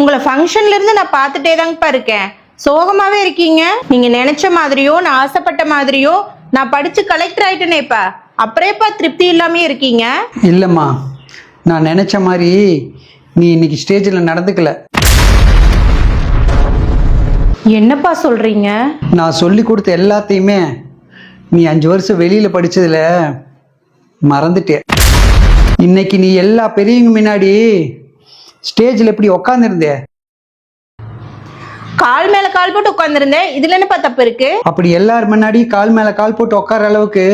உங்களை ஃபங்க்ஷன்ல இருந்து நான் பார்த்துட்டே தாங்கப்பா இருக்கேன். சோகமாவே இருக்கீங்க. நீங்க நினைச்ச மாதிரியோ நான் ஆசைப்பட்ட மாதிரியோ நான் படிச்சு கலெக்டர் ஆயிட்டேனேப்பா. அப்புறேப்பா திருப்தி இல்லாமே இருக்கீங்க. இல்லைம்மா. நான் நினச்ச மாதிரி நீ இன்னைக்கு ஸ்டேஜில் நடந்துக்கல. என்னப்பா சொல்றீங்க? நான் சொல்லி கொடுத்த எல்லாத்தையுமே நீ அஞ்சு வருஷம் வெளியில் படிச்சதுல மறந்துட்டே. இன்னைக்கு நீ எல்லா பெரியவங்க முன்னாடி ஸ்டேஜில் எப்படி உக்காந்துருந்தே? கால் மேல கால் போட்டு உட்காந்துருந்தேன் இதுல என்னப்பா தப்பு இருக்கு? அப்படி எல்லார் முன்னாடி கால் மேலே கால் போட்டு உட்கார அளவுக்கு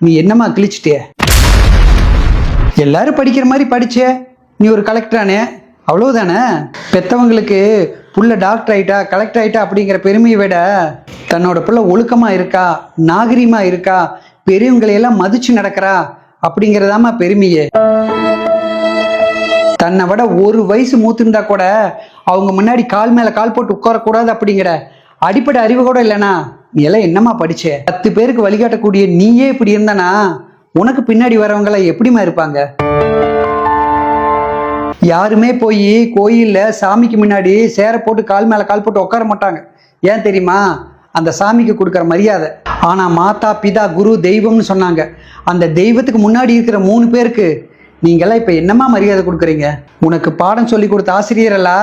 நீ என்னம்மா கிழிச்சிட்டே எல்லாரும் படிக்கிற மாதிரி படிச்சே. நீ ஒரு கலெக்டரானே. அவ்வளவுதானே? பெத்தவங்களுக்கு புள்ள டாக்டர் ஆயிட்டா கலெக்டர் ஆயிட்டா அப்படிங்கிற பெருமையை விட தன்னோட புள்ள ஒழுக்கமா இருக்கா நாகரிகமா இருக்கா பெரியவங்களை எல்லாம் மதிச்சு நடக்கிறா அப்படிங்கிறதாம்மா பெருமையே. தன்னை விட ஒரு வயசு மூத்திருந்தா கூட அவங்க முன்னாடி கால் மேல கால் போட்டு உட்காரக்கூடாது அப்படிங்கிற அடிப்படை அறிவு கூட இல்லைனா நீ எல்லாம் என்னம்மா படிச்ச? பத்து பேருக்கு வழிகாட்டக்கூடிய நீயே இப்படி இருந்தானா? உனக்கு பின்னாடி வரவங்க எல்லாம் எப்படிம்மா இருப்பாங்க? யாருமே போய் கோயில்ல சாமிக்கு முன்னாடி சேர போட்டு கால் மேல கால் போட்டு உட்கார மாட்டாங்க. ஏன் தெரியுமா? அந்த சாமிக்கு கொடுக்குற மரியாதை. ஆனா மாதா பிதா குரு தெய்வம்னு சொன்னாங்க. அந்த தெய்வத்துக்கு முன்னாடி இருக்கிற மூணு பேருக்கு நீங்கெல்லாம் இப்ப என்னம்மா மரியாதை கொடுக்குறீங்க? உனக்கு பாடம் சொல்லி கொடுத்த ஆசிரியரல்லா?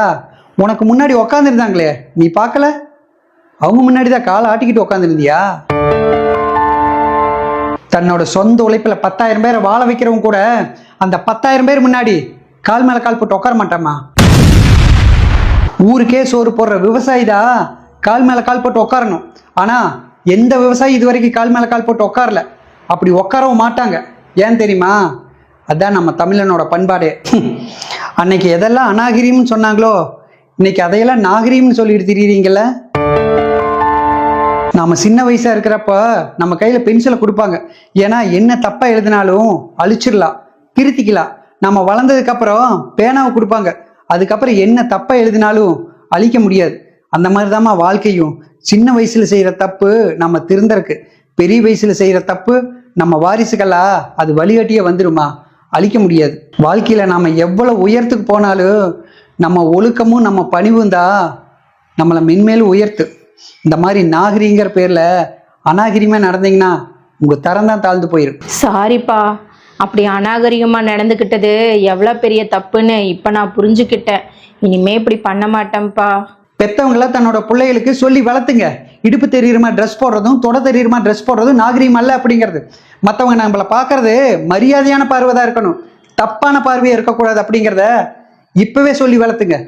உனக்கு முன்னாடி உக்காந்துருந்தாங்களே நீ பார்க்கல? அவங்க முன்னாடி தான் காலை ஆட்டிக்கிட்டு உக்காந்துருந்தியா? தன்னோட சொந்த உழைப்புல பத்தாயிரம் பேரை வாழ வைக்கிறவங்க கூட அந்த பத்தாயிரம் பேர் முன்னாடி கால் மேல கால் போட்டு உட்கார மாட்டாமா ஊருக்கே சோறு போடுற விவசாயி தான் கால் மேல கால் போட்டு உட்காரணும் ஆனா எந்த விவசாயி இது வரைக்கும் கால் மேல கால் போட்டு உட்காரல அப்படி உட்காரவும் மாட்டாங்க. ஏன் தெரியுமா? அதான் நம்ம தமிழனோட பண்பாடு. அன்னைக்கு எதெல்லாம் அநாகிரியம்னு சொன்னாங்களோ இன்னைக்கு அதையெல்லாம் நாகரீகம்னு சொல்லிட்டு தெரியுறீங்கள நாம சின்ன வயசா இருக்கிறப்ப நம்ம கையில பென்சிலை கொடுப்பாங்க. ஏன்னா என்ன தப்பா எழுதினாலும் அழிச்சிடலாம் திருத்திக்கலாம். நம்ம வளர்ந்ததுக்கு அப்புறம் பேனாவை கொடுப்பாங்க. அதுக்கப்புறம் என்ன தப்பா எழுதினாலும் அழிக்க முடியாது. அந்த மாதிரி வாழ்க்கையும். சின்ன வயசுல செய்யற தப்பு நம்ம திருந்திருக்கு பெரிய வயசுல செய்யற தப்பு நம்ம வாரிசுகளா அது வழிகாட்டியே வந்துருமா? அழிக்க முடியாது. வாழ்க்கையில நாம எவ்வளவு உயரத்துக்கு போனாலும் நம்ம ஒழுக்கமும் நம்ம பணிவும் தான் நம்மளை மென்மேலும் உயர்த்து. இந்த மாதிரி நாகரிகங்கிற பேர்ல அநாகரிகமா நடந்தீங்கன்னா உங்க தரம் தான் தாழ்ந்து போயிரும். சாரிப்பா அப்படி அநாகரிகமா நடந்துக்கிட்டது எவ்வளோ பெரிய தப்புன்னு இப்போ நான் புரிஞ்சுக்கிட்டேன். இனிமே இப்படி பண்ண மாட்டேன்ப்பா. பெத்தவங்கள தன்னோட பிள்ளைகளுக்கு சொல்லி வளர்த்துங்க. இடுப்பு தெரியுமா ட்ரெஸ் போடுறதும் தொட தெரியுமா ட்ரெஸ் போடுறதும் நாகரிகம் அல்ல அப்படிங்கிறது. மற்றவங்க நம்மளை பார்க்கறது மரியாதையான பார்வை தான் இருக்கணும். தப்பான பார்வையாக இருக்கக்கூடாது அப்படிங்கிறத இப்பவே சொல்லி வளர்த்துங்க.